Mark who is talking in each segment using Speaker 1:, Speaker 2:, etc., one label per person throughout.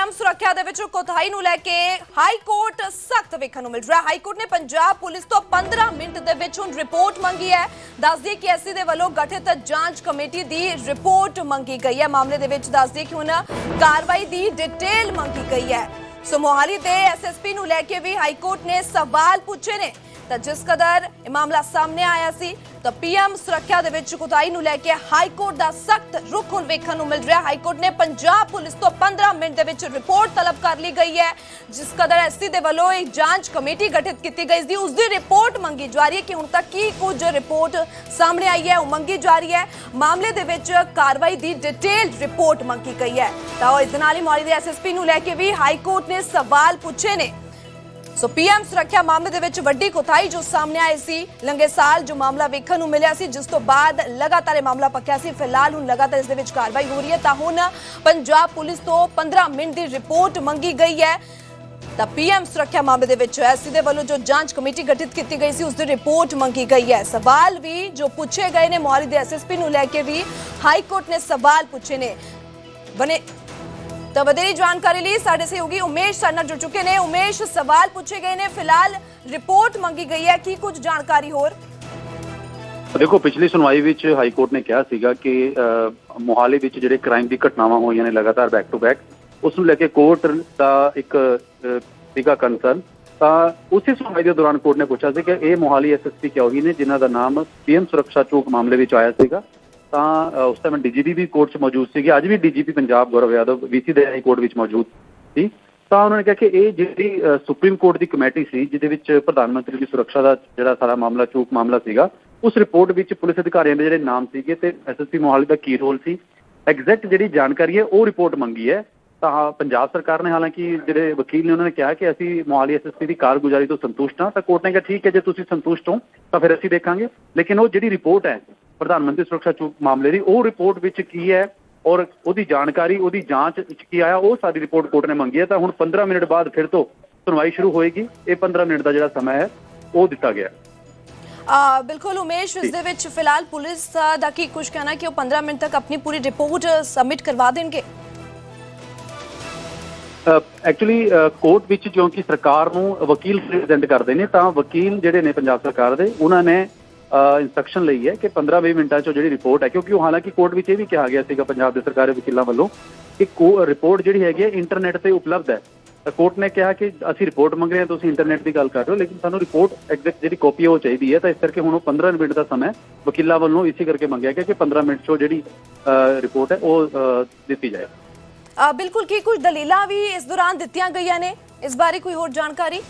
Speaker 1: PM ਸੁਰੱਖਿਆ ਦੇ ਵਿੱਚ ਕੋਤਾਹੀ ਨੂੰ ਲੈ ਕੇ ਹਾਈ ਕੋਰਟ ਸਖਤ ਵੇਖਣ ਨੂੰ ਮਿਲ ਰਿਹਾ। ਹਾਈ ਕੋਰਟ ਨੇ ਪੰਜਾਬ ਪੁਲਿਸ ਤੋਂ 15 ਮਿੰਟ ਦੇ ਵਿੱਚ ਹੁਣ ਰਿਪੋਰਟ ਮੰਗੀ ਹੈ। ਦੱਸਦੀ ਕਿ ਐਸਸੀ ਦੇ ਵੱਲੋਂ ਗਠਿਤ ਜਾਂਚ ਕਮੇਟੀ ਦੀ ਰਿਪੋਰਟ ਮੰਗੀ ਗਈ ਹੈ। ਮਾਮਲੇ ਦੇ ਵਿੱਚ ਦੱਸਦੀ ਕਿ ਹੁਣ ਕਾਰਵਾਈ ਦੀ ਡਿਟੇਲ ਮੰਗੀ ਗਈ ਹੈ। ਸੋ ਮੋਹਾਲੀ ਦੇ ਐਸਐਸਪੀ ਨੂੰ ਲੈ ਕੇ ਵੀ ਹਾਈ ਕੋਰਟ ਨੇ ਸਵਾਲ ਪੁੱਛੇ ਨੇ। ਤਾਂ ਜਿਸ ਕਦਰ ਇਹ ਮਾਮਲਾ ਸਾਹਮਣੇ ਆਇਆ ਸੀ ਤਾਂ ਪੀਐਮ ਸੁਰੱਖਿਆ ਦੇ ਵਿੱਚ ਕੁਤਾਈ ਨੂੰ ਲੈ ਕੇ ਹਾਈ ਕੋਰਟ ਦਾ ਸਖਤ ਰੁਖ ਹੁਣ ਵੇਖਣ ਨੂੰ ਮਿਲ ਰਿਹਾ। ਹਾਈ ਕੋਰਟ ਨੇ ਪੰਜਾਬ ਪੁਲਿਸ ਤੋਂ 15 ਮਿੰਟ ਦੇ ਵਿੱਚ ਰਿਪੋਰਟ ਤਲਬ ਕਰ ਲਈ ਗਈ ਹੈ, ਜਿਸ ਕਦਰ ਐਸਸੀ ਦੇ ਵੱਲੋਂ ਇੱਕ ਜਾਂਚ ਕਮੇਟੀ ਗਠਿਤ ਕੀਤੀ ਗਈ ਸੀ। ਉਸ ਦੀ ਰਿਪੋਰਟ ਮੰਗੀ ਜਾ ਰਹੀ ਹੈ ਕਿ ਹੁਣ ਤੱਕ ਕੀ ਕੁਝ ਰਿਪੋਰਟ ਸਾਹਮਣੇ ਆਈ ਹੈ, ਉਹ ਮੰਗੀ ਜਾ ਰਹੀ ਹੈ। ਮਾਮਲੇ ਦੇ ਵਿੱਚ ਕਾਰਵਾਈ ਦੀ ਡਿਟੇਲ ਰਿਪੋਰਟ ਮੰਗੀ ਗਈ ਹੈ। ਤਾਂ ਇਸ ਦੇ ਨਾਲ ਹੀ ਮੌਲੀ ਦੇ ਐਸਐਸਪੀ ਨੂੰ ਲੈ ਕੇ ਵੀ ਹਾਈ ਕੋਰਟ ਨੇ ਸਵਾਲ ਪੁੱਛੇ ਨੇ। ਸੋ ਪੀਐਮ ਸੁਰੱਖਿਆ ਮਾਮਲੇ ਦੇ ਵਿੱਚ ਵੱਡੀ ਕੋਤਾਹੀ ਜੋ ਸਾਹਮਣੇ ਆਈ ਸੀ। ਲੰਗੇ ਸਾਲ ਜੋ ਮਾਮਲਾ ਵੇਖਣ ਨੂੰ ਮਿਲਿਆ ਸੀ, ਜਿਸ ਤੋਂ ਬਾਅਦ ਲਗਾਤਾਰ ਇਹ ਮਾਮਲਾ ਪੱਕਿਆ ਸੀ। ਫਿਲਹਾਲ ਹੁਣ ਲਗਾਤਾਰ ਇਸ ਦੇ ਵਿੱਚ ਕਾਰਵਾਈ ਹੋ ਰਹੀ ਹੈ। ਤਾਂ ਹੁਣ ਪੰਜਾਬ ਪੁਲਿਸ ਤੋਂ 15 ਮਿੰਟ ਦੀ ਰਿਪੋਰਟ ਮੰਗੀ ਗਈ ਹੈ। ਤਾਂ ਪੀਐਮ ਸੁਰੱਖਿਆ ਮਾਮਲੇ ਦੇ ਵਿੱਚ ਐਸਸੀ ਦੇ ਵੱਲੋਂ ਜੋ ਜਾਂਚ ਕਮੇਟੀ ਗਠਿਤ ਕੀਤੀ ਗਈ ਸੀ, ਉਸ ਦੀ ਰਿਪੋਰਟ ਮੰਗੀ ਗਈ ਹੈ। ਸਵਾਲ ਵੀ ਜੋ ਪੁੱਛੇ ਗਏ ਨੇ, ਮੋਹਾਲੀ ਦੇ ਐਸਐਸਪੀ ਨੂੰ ਲੈ ਕੇ ਵੀ ਹਾਈ ਕੋਰਟ ਨੇ ਸਵਾਲ ਪੁੱਛੇ ਨੇ। ਬਨੇ ਤਾਂ ਵਧੇਰੀ ਜਾਣਕਾਰੀ ਲਈ ਸਾਡੇ ਸਹਿਯੋਗੀ ਉਮੇਸ਼ ਸਾਡੇ ਜੁੜ ਚੁੱਕੇ ਨੇ। ਉਮੇਸ਼, ਸਵਾਲ ਪੁੱਛੇ ਗਏ ਨੇ। ਫਿਲਹਾਲ ਰਿਪੋਰਟ ਮੰਗੀ ਗਈ ਹੈ। ਕੀ ਕੁਝ ਜਾਣਕਾਰੀ ਹੋਰ?
Speaker 2: ਦੇਖੋ, ਪਿਛਲੀ ਸੁਣਵਾਈ ਵਿੱਚ ਹਾਈ ਕੋਰਟ ਨੇ ਕਿਹਾ ਸੀਗਾ ਕਿ ਮੋਹਾਲੀ ਵਿੱਚ ਜਿਹੜੇ ਕ੍ਰਾਈਮ ਦੀ ਘਟਨਾਵਾਂ ਹੋਈਆਂ ਨੇ ਲਗਾਤਾਰ ਬੈਕ ਟੂ ਬੈਕ ਉਸ ਨੂੰ ਲੈ ਕੇ ਕੋਰਟ ਦਾ ਇੱਕ ਸੀਗਾ ਕੰਸਰਨ ਤਾਂ ਉਸੇ ਸੁਣਵਾਈ ਦੇ ਦੌਰਾਨ ਕੋਰਟ ਨੇ ਪੁੱਛਿਆ ਸੀ ਕਿ ਇਹ ਮੋਹਾਲੀ ਐਸਐਸਪੀ ਕਿਉਂ ਹੀ ਨੇ, ਜਿਨ੍ਹਾਂ ਦਾ ਨਾਮ ਪੀਐਮ ਸੁਰੱਖਿਆ ਚੌਕ ਮਾਮਲੇ ਵਿੱਚ ਆਇਆ ਸੀਗਾ। ਤਾਂ ਉਸ ਟਾਈਮ ਡੀਜੀਪੀ ਵੀ ਕੋਰਟ 'ਚ ਮੌਜੂਦ ਸੀਗੇ। ਅੱਜ ਵੀ ਡੀਜੀਪੀ ਪੰਜਾਬ ਗੌਰਵ ਯਾਦਵ ਵੀਸੀ ਦੇ ਹਾਈ ਕੋਰਟ ਵਿੱਚ ਮੌਜੂਦ ਸੀ। ਤਾਂ ਉਹਨਾਂ ਨੇ ਕਿਹਾ ਕਿ ਇਹ ਜਿਹੜੀ ਸੁਪਰੀਮ ਕੋਰਟ ਦੀ ਕਮੇਟੀ ਸੀ, ਜਿਹਦੇ ਵਿੱਚ ਪ੍ਰਧਾਨ ਮੰਤਰੀ ਦੀ ਸੁਰੱਖਿਆ ਦਾ ਜਿਹੜਾ ਸਾਰਾ ਮਾਮਲਾ, ਚੂਕ ਮਾਮਲਾ ਸੀਗਾ, ਉਸ ਰਿਪੋਰਟ ਵਿੱਚ ਪੁਲਿਸ ਅਧਿਕਾਰੀਆਂ ਦੇ ਜਿਹੜੇ ਨਾਮ ਸੀਗੇ ਤੇ ਐਸਐਸਪੀ ਮੋਹਾਲੀ ਦਾ ਕੀ ਰੋਲ ਸੀ, ਐਗਜ਼ੈਕਟ ਜਿਹੜੀ ਜਾਣਕਾਰੀ ਹੈ, ਉਹ ਰਿਪੋਰਟ ਮੰਗੀ ਹੈ। ਤਾਂ ਪੰਜਾਬ ਸਰਕਾਰ ਨੇ ਹਾਲਾਂਕਿ ਜਿਹੜੇ ਵਕੀਲ ਨੇ, ਉਹਨਾਂ ਨੇ ਕਿਹਾ ਕਿ ਅਸੀਂ ਮੋਹਾਲੀ ਐਸਐਸਪੀ ਦੀ ਕਾਰਗੁਜ਼ਾਰੀ ਤੋਂ ਸੰਤੁਸ਼ਟ ਹਾਂ। ਤਾਂ ਕੋਰਟ ਨੇ ਕਿਹਾ, ਠੀਕ ਹੈ, ਜੇ ਤੁਸੀਂ ਸੰਤੁਸ਼ਟ ਹੋ, ਤਾਂ ਫਿਰ ਅਸੀਂ ਦੇਖਾਂਗੇ। ਲੇਕਿਨ ਉਹ ਜਿਹੜੀ ਰਿਪੋਰਟ ਹੈ ਪ੍ਰਧਾਨ ਮੰਤਰੀ ਸੁਰੱਖਿਆ ਚੂਕ ਮਾਮਲੇ ਦੀ ਉਹ ਰਿਪੋਰਟ ਵਿੱਚ ਕੀ ਹੈ ਔਰ ਉਹਦੀ ਜਾਣਕਾਰੀ ਉਹਦੀ ਜਾਂਚ ਵਿੱਚ ਕੀ ਆਇਆ ਉਹ ਸਾਡੀ ਰਿਪੋਰਟ ਕੋਰਟ ਨੇ ਮੰਗੀ ਹੈ। ਤਾਂ ਹੁਣ 15 ਮਿੰਟ ਬਾਅਦ ਫਿਰ ਤੋਂ ਸੁਣਵਾਈ ਸ਼ੁਰੂ ਹੋਏਗੀ। ਇਹ 15 ਮਿੰਟ ਦਾ ਜਿਹੜਾ ਸਮਾਂ ਹੈ ਉਹ ਦਿੱਤਾ ਗਿਆ।
Speaker 1: ਆ ਬਿਲਕੁਲ ਉਮੇਸ਼ ਇਸ ਦੇ ਵਿੱਚ ਫਿਲਹਾਲ ਪੁਲਿਸ ਦਾ ਕੀ ਕੁਝ ਕਹਿਣਾ ਕਿ ਉਹ 15 ਮਿੰਟ ਤੱਕ ਆਪਣੀ ਪੂਰੀ ਰਿਪੋਰਟ ਸਬਮਿਟ ਕਰਵਾ ਦੇਣਗੇ?
Speaker 2: ਐਕਚੁਅਲੀ ਕੋਰਟ ਵਿੱਚ ਕਿਉਂਕਿ ਸਰਕਾਰ ਨੂੰ ਵਕੀਲ ਪ੍ਰੈਜ਼ੈਂਟ ਕਰਦੇ ਨੇ ਤਾਂ ਵਕੀਲ ਜਿਹੜੇ ਨੇ ਪੰਜਾਬ ਸਰਕਾਰ ਦੇ ਉਹਨਾਂ ਨੇ ਇਨਸਟਰਕਸ਼ਨ ਲਈ ਹੈ ਕਿ 15-20 ਮਿੰਟਾਂ 'ਚ ਜਿਹੜੀ ਰਿਪੋਰਟ ਹੈ ਕਿਉਂਕਿ ਉਹ ਹਾਲਾਂਕਿ ਕੋਰਟ ਵਿੱਚ ਇਹ ਵੀ ਕਿਹਾ ਗਿਆ ਸੀਗਾ ਪੰਜਾਬ ਦੇ ਸਰਕਾਰੀ ਵਕੀਲਾਂ ਵੱਲੋਂ ਕਿ ਰਿਪੋਰਟ ਜਿਹੜੀ ਹੈਗੀ ਹੈ ਇੰਟਰਨੈਟ ਤੇ ਉਪਲਬਧ ਹੈ। ਤਾਂ ਕੋਰਟ ਨੇ ਕਿਹਾ ਕਿ ਅਸੀਂ ਰਿਪੋਰਟ ਮੰਗ ਰਹੇ ਹਾਂ ਤੁਸੀਂ ਇੰਟਰਨੈਟ ਦੀ ਗੱਲ ਕਰ ਰਹੇ ਹੋ ਲੇਕਿਨ ਸਾਨੂੰ ਰਿਪੋਰਟ ਐਗਜ਼ੈਕਟ ਜਿਹੜੀ ਕਾਪੀ ਹੈ ਉਹ ਚਾਹੀਦੀ ਹੈ। ਤਾਂ ਇਸ ਕਰਕੇ ਹੁਣ ਉਹ 15 ਮਿੰਟ ਦਾ ਸਮਾਂ ਵਕੀਲਾਂ ਵੱਲੋਂ ਇਸੇ ਕਰਕੇ ਮੰਗਿਆ ਗਿਆ ਕਿ 15 ਮਿੰਟ 'ਚ ਜਿਹੜੀ ਰਿਪੋਰਟ ਹੈ ਉਹ ਦਿੱਤੀ ਜਾਏ।
Speaker 1: ਆ ਬਿਲਕੁਲ ਕੀ ਕੁਝ ਦਲੀਲਾਂ ਵੀ ਇਸ ਦੌਰਾਨ ਦਿੱਤੀਆਂ ਗਈਆਂ ਨੇ? ਇਸ ਬਾਰੇ ਕੋਈ ਹੋਰ ਜਾਣਕਾਰੀ?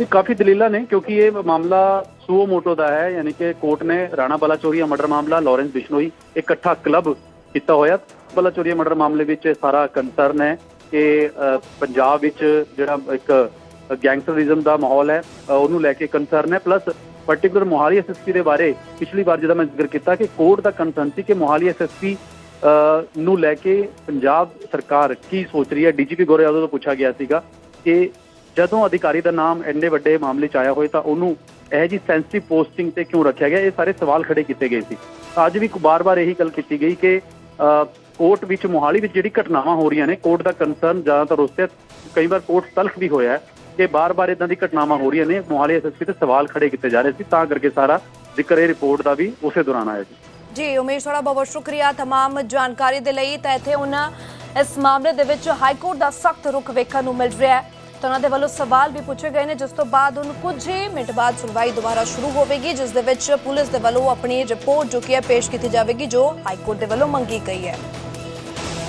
Speaker 2: ਇਹ ਕਾਫੀ ਦਲੀਲਾਂ ਨੇ ਕਿਉਂਕਿ ਇਹ ਮਾਮਲਾ ਸੂਓ ਮੋਟੋ ਦਾ ਹੈ, ਯਾਨੀ ਕਿ ਕੋਰਟ ਨੇ ਰਾਣਾ ਬਲਾਚੋਰੀਆ ਮਰਡਰ ਮਾਮਲਾ, ਲਾਰੈਂਸ ਬਿਸ਼ਨੋਈ ਇਕੱਠਾ ਕਲੱਬ ਕੀਤਾ ਹੋਇਆ। ਬਲਾਚੋਰੀਆ ਮਰਡਰ ਮਾਮਲੇ ਵਿੱਚ ਸਾਰਾ ਕੰਸਰਨ ਹੈ ਕਿ ਪੰਜਾਬ ਵਿੱਚ ਜਿਹੜਾ ਇੱਕ ਗੈਂਗਸਟਰਿਜ਼ਮ ਦਾ ਮਾਹੌਲ ਹੈ ਉਹਨੂੰ ਲੈ ਕੇ ਕੰਸਰਨ ਹੈ। ਪਲੱਸ ਪਾਰਟਿਕੂਲਰ ਮੋਹਾਲੀ ਐਸਐਸਪੀ ਦੇ ਬਾਰੇ ਪਿਛਲੀ ਵਾਰ ਜਦੋਂ ਮੈਂ ਜ਼ਿਕਰ ਕੀਤਾ ਕਿ ਕੋਰਟ ਦਾ ਕੰਸਰਨ ਸੀ ਕਿ ਮੋਹਾਲੀ ਐਸਐਸਪੀ ਨੂੰ ਲੈ ਕੇ ਪੰਜਾਬ ਸਰਕਾਰ ਕੀ ਸੋਚ ਰਹੀ ਹੈ। ਡੀਜੀਪੀ ਗੋਰੇ ਯਾਦਵ ਤੋਂ ਪੁੱਛਿਆ ਗਿਆ ਸੀਗਾ ਕਿ ਜਦੋਂ ਅਧਿਕਾਰੀ ਦਾ ਨਾਮ ਐਨੇ ਵੱਡੇ ਮਾਮਲੇ 'ਚ ਆਇਆ ਹੋਏ ਤਾਂ ਉਹਨੂੰ ਇਹ ਜੀ ਸੈਂਸਿਟਿਵ ਪੋਸਟਿੰਗ ਤੇ ਕਿਉਂ ਰੱਖਿਆ ਗਿਆ ਇਹ ਸਾਰੇ ਸਵਾਲ ਖੜੇ ਕੀਤੇ ਗਏ ਸੀ ਅੱਜ ਵੀ ਬਾਰ-ਬਾਰ ਇਹੀ ਗੱਲ ਕੀਤੀ ਗਈ ਕਿ ਅ, ਕੋਰਟ ਵਿੱਚ ਮੋਹਾਲੀ ਵਿੱਚ ਜਿਹੜੀ ਘਟਨਾਵਾਂ ਹੋ ਰਹੀਆਂ ਨੇ ਕੋਰਟ ਦਾ ਕੰਸਰਨ ਜ਼ਿਆਦਾਤਰ ਉਸ ਤੇ ਕਈ ਵਾਰ ਕੋਰਟ ਤਲਖ ਵੀ ਹੋਇਆ ਹੈ ਕਿ ਬਾਰ-ਬਾਰ ਇਦਾਂ ਦੀ ਘਟਨਾਵਾਂ ਹੋ ਰਹੀਆਂ ਨੇ ਮੋਹਾਲੀ ਐਸਐਸਪੀ ਤੇ ਸਵਾਲ ਖੜੇ ਕੀਤੇ ਜਾ ਰਹੇ ਸੀ ਤਾਂ ਕਰਕੇ ਸਾਰਾ ਜ਼ਿਕਰ ਇਹ ਰਿਪੋਰਟ ਦਾ ਵੀ ਉਸੇ ਦੌਰਾਨ ਆਇਆ ਜੀ
Speaker 1: ਜੀ ਉਮੇਸ਼ ਤੁਹਾਡਾ ਬਹੁਤ ਬਹੁਤ ਸ਼ੁਕਰੀਆ तमाम ਜਾਣਕਾਰੀ ਦੇ ਲਈ ਤਾਂ ਇੱਥੇ ਉਹਨਾਂ ਇਸ ਮਾਮਲੇ ਦੇ ਵਿੱਚ ਹਾਈ ਕੋਰਟ ਦਾ ਸਖਤ ਰੁਖ ਵੇਖਣ ਨੂੰ ਮਿਲ ਰਿਹਾ ਹੈ ਤਾਂ ਉਹਨਾਂ ਦੇ ਵੱਲੋਂ ਸਵਾਲ ਵੀ ਪੁੱਛੇ ਗਏ ਨੇ, ਜਿਸ ਤੋਂ ਬਾਅਦ ਹੁਣ ਕੁਝ ਹੀ ਮਿੰਟ ਬਾਅਦ ਸੁਣਵਾਈ ਦੁਬਾਰਾ ਸ਼ੁਰੂ ਹੋਵੇਗੀ, ਜਿਸ ਦੇ ਵਿੱਚ ਪੁਲਿਸ ਦੇ ਵੱਲੋਂ ਆਪਣੀ ਰਿਪੋਰਟ ਜੋ ਕਿ ਹੈ, ਪੇਸ਼ ਕੀਤੀ ਜਾਵੇਗੀ, ਜੋ ਹਾਈ ਕੋਰਟ ਦੇ ਵੱਲੋਂ ਮੰਗੀ ਗਈ ਹੈ।